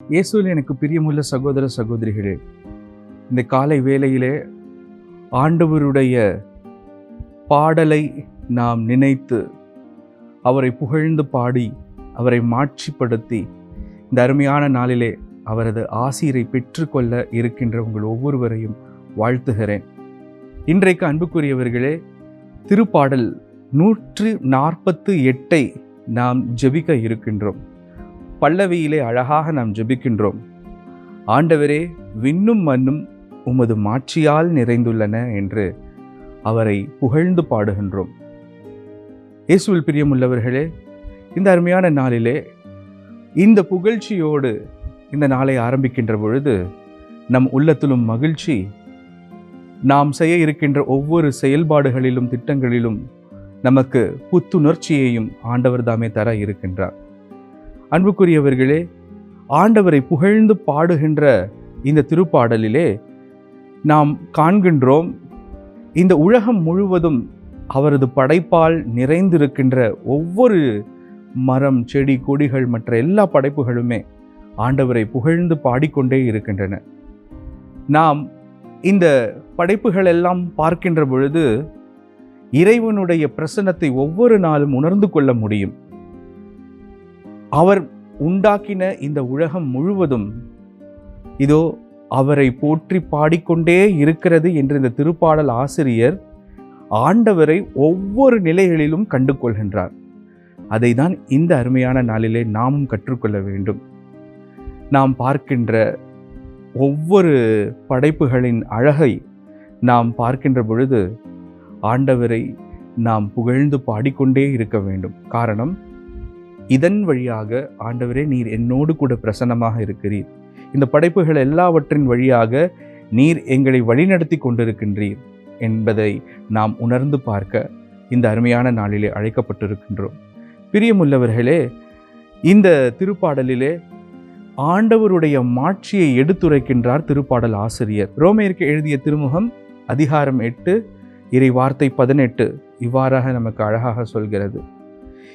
இயேசுவில் எனக்கு பிரியமுள்ள சகோதர சகோதரிகளே இந்த காலை வேளையிலே ஆண்டவருடைய பாடலை நாம் நினைத்து அவரை புகழ்ந்து பாடி அவரை மாட்சிப்படுத்தி இந்த அருமையான நாளிலே அவரது ஆசீரை பெற்றுக்கொள்ள இருக்கின்ற உங்கள் ஒவ்வொருவரையும் வாழ்த்துகிறேன். இன்றைக்கு அன்புக்குரியவர்களே திருப்பாடல் நூற்று நாற்பத்து எட்டை நாம் ஜெபிக்க இருக்கின்றோம். பல்லவியிலே அழகாக நாம் ஜெபிக்கின்றோம். ஆண்டவரே விண்ணும் மண்ணும் உமது மாட்சியால் நிறைந்துள்ளன என்று அவரை புகழ்ந்து பாடுகின்றோம். இயேசுவில் பிரியமுள்ளவர்களே இந்த அருமையான நாளிலே இந்த புகழ்ச்சியோடு இந்த நாளை ஆரம்பிக்கின்ற பொழுது நம் உள்ளத்திலும் மகிழ்ச்சி நாம் செய்ய இருக்கின்ற ஒவ்வொரு செயல்பாடுகளிலும் திட்டங்களிலும் நமக்கு புத்துணர்ச்சியையும் ஆண்டவர் தாமே தர இருக்கின்றார். அன்புக்குரியவர்களே ஆண்டவரை புகழ்ந்து பாடுகின்ற இந்த திருப்பாடலிலே நாம் காண்கின்றோம் இந்த உலகம் முழுவதும் அவரது படைப்பால் நிறைந்திருக்கின்ற ஒவ்வொரு மரம் செடி கொடிகள் மற்ற எல்லா படைப்புகளுமே ஆண்டவரை புகழ்ந்து பாடிக்கொண்டே இருக்கின்றன. நாம் இந்த படைப்புகள் எல்லாம் பார்க்கின்ற பொழுது இறைவனுடைய பிரசன்னத்தை ஒவ்வொரு நாளும் உணர்ந்து கொள்ள முடியும். அவர் உண்டாக்கின இந்த உலகம் முழுவதும் இதோ அவரை போற்றி பாடிக்கொண்டே இருக்கிறது என்று இந்த திருப்பாடல் ஆசிரியர் ஆண்டவரை ஒவ்வொரு நிலைகளிலும் கண்டு கொள்கின்றார் அதை தான் இந்த அருமையான நாளிலே நாமும் கற்றுக்கொள்ள வேண்டும். நாம் பார்க்கின்ற ஒவ்வொரு படைப்புகளின் அழகை நாம் பார்க்கின்ற பொழுது ஆண்டவரை நாம் புகழ்ந்து பாடிக்கொண்டே இருக்க வேண்டும். காரணம் இதன் வழியாக ஆண்டவரே நீர் என்னோடு கூட பிரசன்னமாக இருக்கிறீர். இந்த படைப்புகள் எல்லாவற்றின் வழியாக நீர் எங்களை வழிநடத்தி கொண்டிருக்கின்றீர் என்பதை நாம் உணர்ந்து பார்க்க இந்த அருமையான நாளிலே அழைக்கப்பட்டிருக்கின்றோம். பிரியமுள்ளவர்களே இந்த திருப்பாடலிலே ஆண்டவருடைய மாட்சியை எடுத்துரைக்கின்றார் திருப்பாடல் ஆசிரியர். ரோமேற்கு எழுதிய திருமுகம் அதிகாரம் எட்டு இறை வார்த்தை பதினெட்டு இவ்வாறாக நமக்கு அழகாக சொல்கிறது.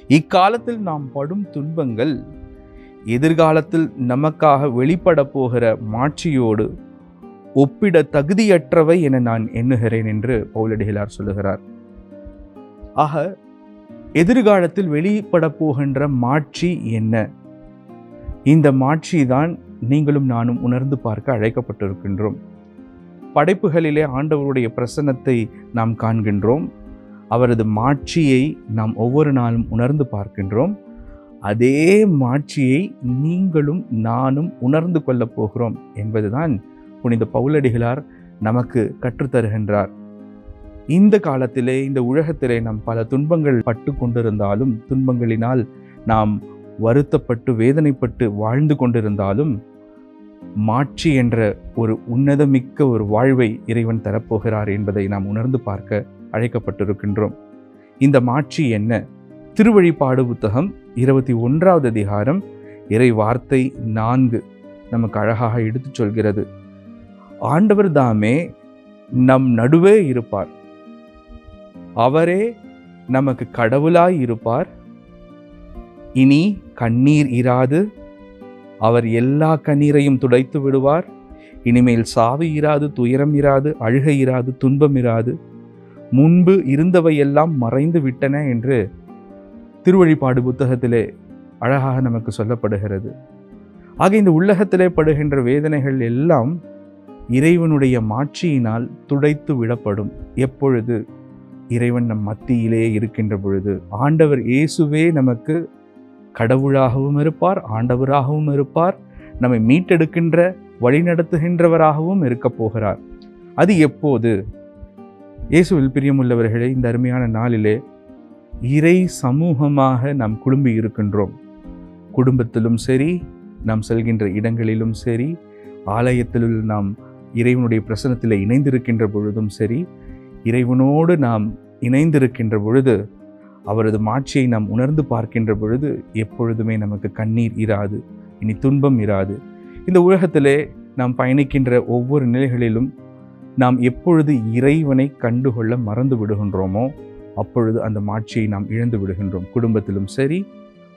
இக்காலத்தில் நாம் படும் துன்பங்கள் எதிர்காலத்தில் நமக்காக வெளிப்பட போகிற மாட்சியோடு ஒப்பிட தகுதியற்றவை என நான் எண்ணுகிறேன் என்று பௌலடிகளார் சொல்லுகிறார். ஆக எதிர்காலத்தில் வெளிப்பட போகின்ற மாட்சி என்ன? இந்த மாட்சி தான் நீங்களும் நானும் உணர்ந்து பார்க்க அழைக்கப்பட்டிருக்கின்றோம். படைப்புகளிலே ஆண்டவருடைய பிரசன்னத்தை நாம் காண்கின்றோம். அவரது மாட்சியை நாம் ஒவ்வொரு நாளும் உணர்ந்து பார்க்கின்றோம். அதே மாட்சியை நீங்களும் நானும் உணர்ந்து கொள்ளப் போகிறோம் என்பதுதான் புனித பவுலடிகளார் நமக்கு கற்றுத்தருகின்றார். இந்த காலத்திலே இந்த உலகத்திலே நாம் பல துன்பங்கள் பட்டு கொண்டிருந்தாலும் துன்பங்களினால் நாம் வருத்தப்பட்டு வேதனைப்பட்டு வாழ்ந்து கொண்டிருந்தாலும் மாட்சி என்ற ஒரு உன்னதமிக்க ஒரு வாழ்வை இறைவன் தரப்போகிறார் என்பதை நாம் உணர்ந்து பார்க்க அழைக்கப்பட்டிருக்கின்றோம். இந்த மாட்சி என்ன? திருவழிப்பாடு புத்தகம் இருபத்தி ஒன்றாவது அதிகாரம் இறை வார்த்தை நான்கு நமக்கு அழகாக எடுத்துச் சொல்கிறது. ஆண்டவர் தாமே நம் நடுவே இருப்பார். அவரே நமக்கு கடவுளாய் இருப்பார். இனி கண்ணீர் இராது. அவர் எல்லா கண்ணீரையும் துடைத்து விடுவார். இனிமேல் சாவு இராது துயரம் இராது அழுகை இராது துன்பம் இராது. முன்பு இருந்தவையெல்லாம் மறைந்து விட்டன என்று திருவழிப்பாடு புத்தகத்திலே அழகாக நமக்கு சொல்லப்படுகிறது. ஆக இந்த உள்ளகத்திலே படுகின்ற வேதனைகள் எல்லாம் இறைவனுடைய மாட்சியினால் துடைத்து விடப்படும். எப்பொழுது? இறைவன் நம் மத்தியிலே இருக்கின்ற பொழுது. ஆண்டவர் இயேசுவே நமக்கு கடவுளாகவும் இருப்பார் ஆண்டவராகவும் இருப்பார் நம்மை மீட்டெடுக்கின்ற வழிநடத்துகின்றவராகவும் இருக்கப் போகிறார். அது எப்போது? இயேசுவில் பிரியமுள்ளவர்களே இந்த அருமையான நாளிலே இறை சமூகமாக நாம் குழும்பி இருக்கின்றோம். குடும்பத்திலும் சரி நாம் செல்கின்ற இடங்களிலும் சரி ஆலயத்தில் நாம் இறைவனுடைய பிரசனத்தில் இணைந்திருக்கின்ற பொழுதும் சரி இறைவனோடு நாம் இணைந்திருக்கின்ற பொழுது அவரது மாட்சியை நாம் உணர்ந்து பார்க்கின்ற பொழுது எப்பொழுதுமே நமக்கு கண்ணீர் இராது இனி துன்பம் இராது. இந்த உலகத்திலே நாம் பயணிக்கின்ற ஒவ்வொரு நிலைகளிலும் நாம் எப்பொழுது இறைவனை கண்டுகொள்ள மறந்து விடுகின்றோமோ அப்பொழுது அந்த மாட்சியை நாம் இழந்து விடுகின்றோம். குடும்பத்திலும் சரி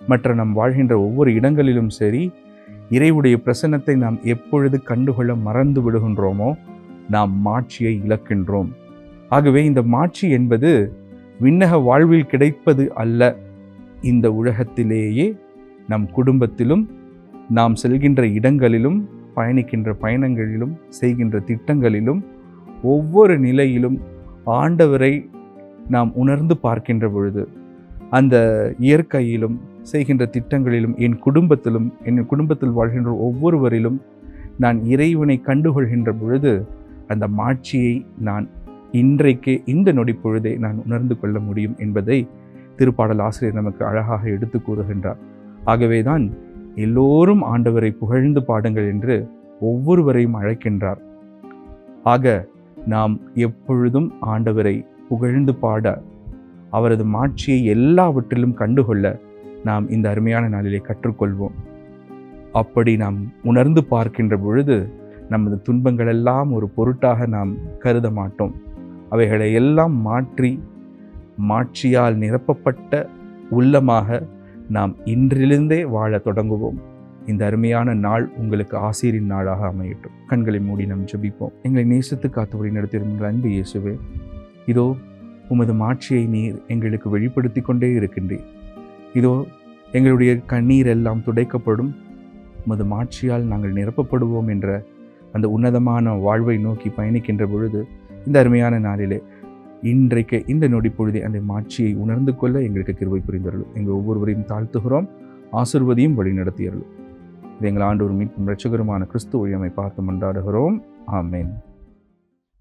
மற்ற நாம் வாழ்கின்ற ஒவ்வொரு இடங்களிலும் சரி இறைவுடைய பிரசன்னத்தை நாம் எப்பொழுது கண்டுகொள்ள மறந்து விடுகின்றோமோ நாம் மாட்சியை இழக்கின்றோம். ஆகவே இந்த மாட்சி என்பது விண்ணக வாழ்வில் கிடைப்பது அல்ல. இந்த உலகத்திலேயே நம் குடும்பத்திலும் நாம் செல்கின்ற இடங்களிலும் பயணிக்கின்ற பயணங்களிலும் செய்கின்ற திட்டங்களிலும் ஒவ்வொரு நிலையிலும் ஆண்டவரை நாம் உணர்ந்து பார்க்கின்ற பொழுது அந்த இயற்கையிலும் செய்கின்ற திட்டங்களிலும் என் குடும்பத்திலும் என் குடும்பத்தில் வாழ்கின்ற ஒவ்வொருவரிலும் நான் இறைவனை கண்டுகொள்கின்ற பொழுது அந்த மாட்சியை நான் இன்றைக்கு இந்த நொடி பொழுதை நான் உணர்ந்து கொள்ள முடியும் என்பதை திருப்பாடல் ஆசிரியர் நமக்கு அழகாக எடுத்து கூறுகின்றார். ஆகவேதான் எல்லோரும் ஆண்டவரை புகழ்ந்து பாடுங்கள் என்று ஒவ்வொருவரையும் அழைக்கின்றார். ஆக நாம் எப்பொழுதும் ஆண்டவரை புகழ்ந்து பாட அவரது மாட்சியை எல்லாவற்றிலும் கண்டுகொள்ள நாம் இந்த அருமையான நாளிலே கற்றுக்கொள்வோம். அப்படி நாம் உணர்ந்து பார்க்கின்ற பொழுது நமது துன்பங்களெல்லாம் ஒரு பொருட்டாக நாம் கருத மாட்டோம். அவைகளை எல்லாம் மாற்றி மாட்சியால் நிரப்பப்பட்ட உள்ளமாக நாம் இன்றிலிருந்தே வாழ தொடங்குவோம். இந்த அருமையான நாள் உங்களுக்கு ஆசிரியின் நாளாக அமையட்டும். கண்களை மூடி நாம் ஜபிப்போம். எங்களை நேசத்து காத்து வழி நடத்தியிருந்த அன்பு இயேசுவே இதோ உமது மாட்சியை நீர் எங்களுக்கு வெளிப்படுத்தி கொண்டே இருக்கின்றீர். இதோ எங்களுடைய கண்ணீர் எல்லாம் துடைக்கப்படும். உமது மாட்சியால் நாங்கள் நிரப்பப்படுவோம் என்ற அந்த உன்னதமான வாழ்வை நோக்கி பயணிக்கின்ற பொழுது இந்த அருமையான நாளிலே இன்றைக்கு இந்த நொடி பொழுதை அந்த மாட்சியை உணர்ந்து கொள்ள எங்களுக்கு கிருவை புரிந்தருளும். எங்கள் ஒவ்வொருவரையும் தாழ்த்துகிறோம். ஆசிர்வதியும் வழி இது எங்கள் ஆண்டோர் மீட்பும் ரட்சகருமான கிறிஸ்து ஒழியமை பார்த்து மன்றாடுகிறோம். ஆமேன்.